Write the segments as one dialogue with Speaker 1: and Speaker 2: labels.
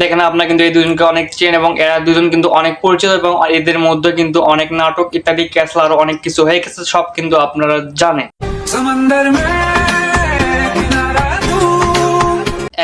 Speaker 1: দেখেন আপনারা কিন্তু এই দুজনকে অনেক চেন এবং এরা দুজন কিন্তু অনেক পরিচিত এবং এদের মধ্যে কিন্তু অনেক নাটক ইত্যাদি ক্যাসল আরও অনেক কিছু হয়ে গেছে সব কিন্তু আপনারা জানেন।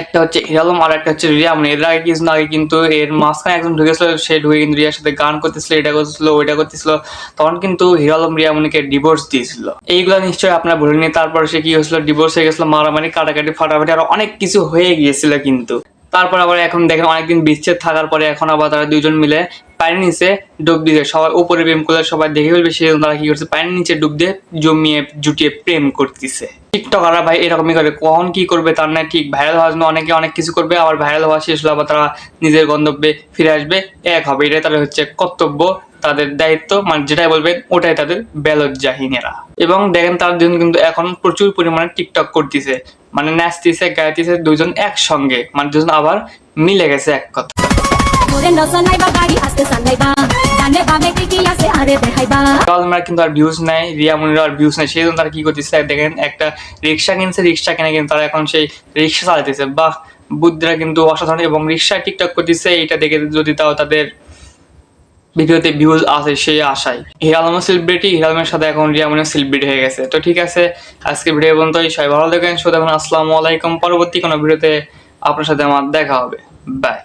Speaker 1: একটা হচ্ছে হিরালম আর একটা হচ্ছে রিয়া। মানে এর আগে কিছু আগে কিন্তু এর মাঝখানে একজন ঢুকেছিল সে ঢুকে কিন্তু রিয়ার সাথে গান করতেছিল এটা করতেছিল ওইটা করতেছিল। তখন কিন্তু হিরালম রিয়ামনিকে ডিভোর্স দিয়েছিল। এইগুলো নিশ্চয়ই আপনারা ভুলে নিয়ে তারপরে সে কি হয়েছিল? ডিভোর্স হয়ে গেছিল মারামারি কাটাকাটি ফাটাফাটি আরও অনেক কিছু হয়ে গিয়েছিল কিন্তু। তারপর আবার এখন দেখেন অনেকদিন বিচ্ছেদ থাকার পরে এখন আবার তারা দুজন মিলে পানির নিচে ডুব দিতে সবাই উপরে প্রেম করলে সবাই দেখে ফেলবে সেই তারা কি করছে? পানির নিচে ডুব দিয়ে জমিয়ে, জুটিয়ে প্রেম করতেছে। টিকটকাররা ভাই এরকমই করে। কখন কি করবে তার না ঠিক। ভাইরাল হওয়ার জন্য অনেকে অনেক কিছু করবে, আবার ভাইরাল হওয়া শেষ হলে আবার তারা নিজের গন্তব্যে ফিরে আসবে। এক হবে, এটাই তাদের হচ্ছে কর্তব্য। তাদের দায়িত্ব মানে যেটাই বলবেন ওটাই তাদের বেলজ্জাহীনেরা। এবং দেখেন তার দুজন কিন্তু এখন প্রচুর পরিমাণে টিকটক করতেছে। মানে নাচতেছে গাইতেছে দুজন একসঙ্গে। মানে দুজন আবার মিলে গেছে এক কথা।
Speaker 2: আরে দেখাইবা।
Speaker 1: কালমার কিন্তু আর ভিউজ নাই রিয়া মুনির আর ভিউজ নাই। সেই জন্য তারা কি করতেছে দেখেন একটা রিক্সা কিনছে রিক্সা কিনে কিন্তু তারা এখন সেই রিক্সা চালাতেছে। বাহ বুদ্ধিরা কিন্তু অসাধারণ। এবং রিক্সায় টিকটক করতেছে এটা দেখে যদি তাও তাদের ভিডিওতে ভিউজ আছে সেই আশায়। হিরালম সেলিব্রিটি হিরালমের সাথে এখন রিয়া মুনির সেলিব্রিটি হয়ে গেছে। তো ঠিক আছে আজকে ভিডিও পর্যন্ত সবাই ভালো দেখেন সুতরাং আসসালামু আলাইকুম। পরবর্তী কোনো ভিডিওতে আপনার সাথে আমার দেখা হবে। বাই